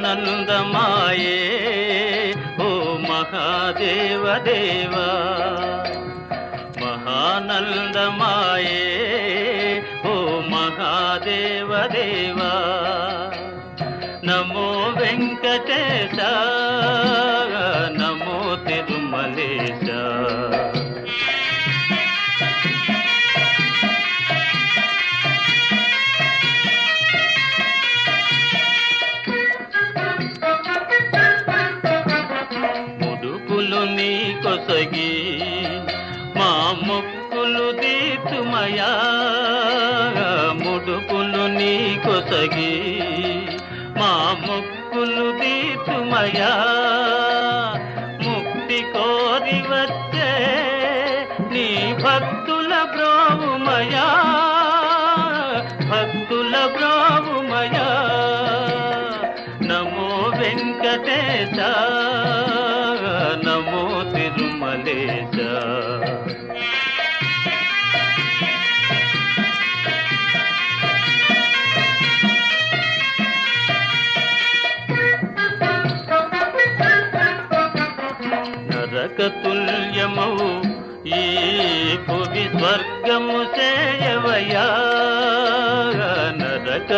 ఆనందమాయే. ఓ మహాదేవ దేవా మహానందమాయే. ఓ మహాదేవ దేవా నమో వెంకటేశ. ముక్కులు దీతుమయా ముడుపులు నీ కొసగి మా ముక్కులు దీతుమయా ముక్తి కోరి వచ్చే నీ భక్తుల బ్రోవుమయా? భక్తుల బ్రోవుమయా? నమో వెంకటేశ నమో తిరుమలేశ.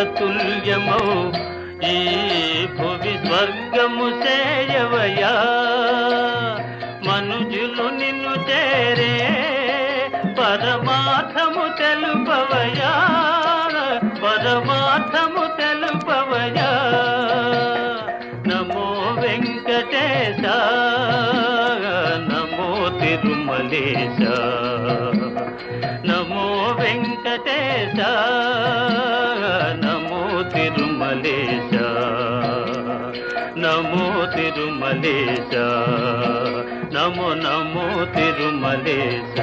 తుల్యమౌ ఈ భువి స్వర్గము చేయవయా మనుజులు నిన్ను చేరే పరమార్థము తెలుపవయా? పరమార్థము తెలుపవయా? నమో వెంకటేశ నమో తిరుమలేశ నమో వెంకటేశ. తిరుమలేశ. నమో నమో తిరుమలేశ.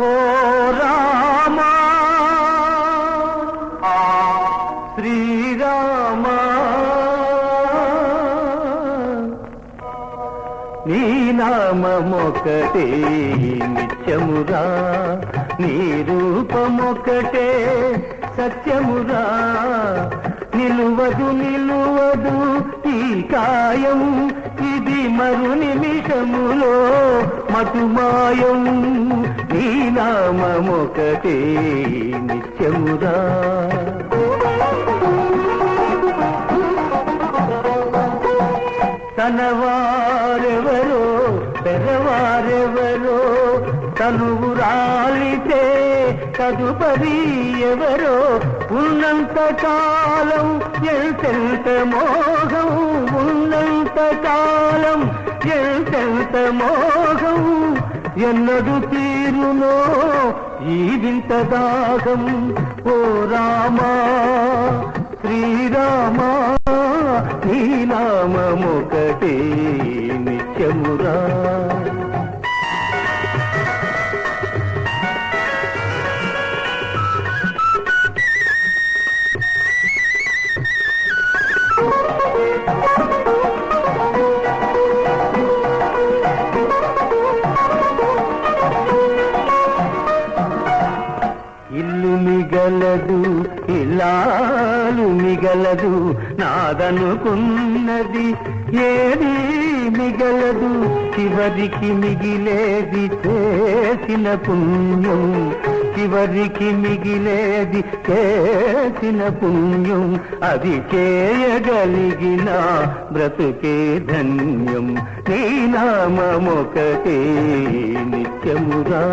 ఓ రామా ఆ నీ నామమొకటే నిత్యమురా. నీ రూపమొకటే సత్యమురా నిలువదు నిలువదు ఈ కాయం ఇది మరు నిమిషములో మధుమాయం. నీ నామమొకటే నిత్యమురా తనవారెవరో పెరవారెవరో కనువు రాలితే తదుపరి ఎవరో ఉన్నంత కాలం ఎంతెంత మోహం ఉన్నంత కాలం ఎంతెంత మోహం ఎన్నడు తీరునో ఈ వింత దాగం ఓ రామా శ్రీరామా నీ నామమొకటే నిత్యమురా. ఇల్లు మిగలదు ఇల్లాలు మిగలదు నాదనుకున్నది ఏది మిగలదు చివరికి మిగిలేది చేసిన పుణ్యం చివరికి మిగిలేది చేసిన పుణ్యం అది చేయగలిగిన బ్రతుకే ధన్యం నీ నామమొకటే నిత్యమురా.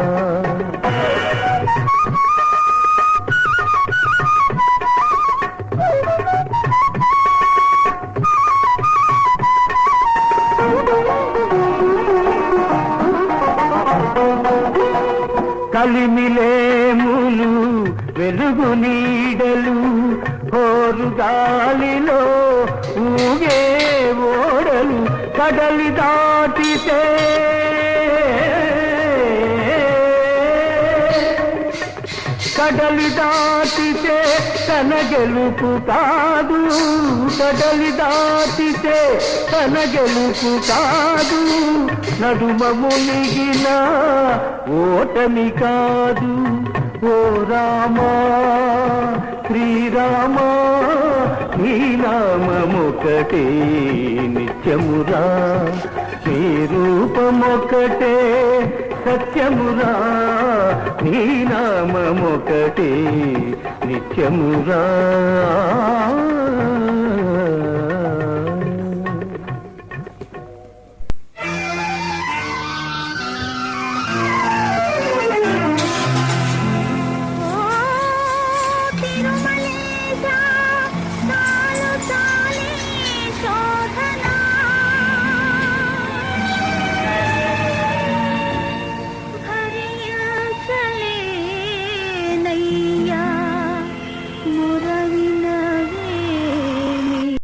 నలిమిలేములు వెలుగు నీడలు హోరు గాలిలో ఊగే ఓడలు కడలి దాటితే కడలి దాటితే తన గెలుపు కాదు. కడలి దాటితే తన గెలుపు కాదు. నడుమ మునిగిన ఓటమి కాదు. ఓ రామా శ్రీరామా నీ నామముకటే నిత్యమురా. నీ రూపమొకటే సత్యమురా. నీ నామొకటి నిత్యమురా.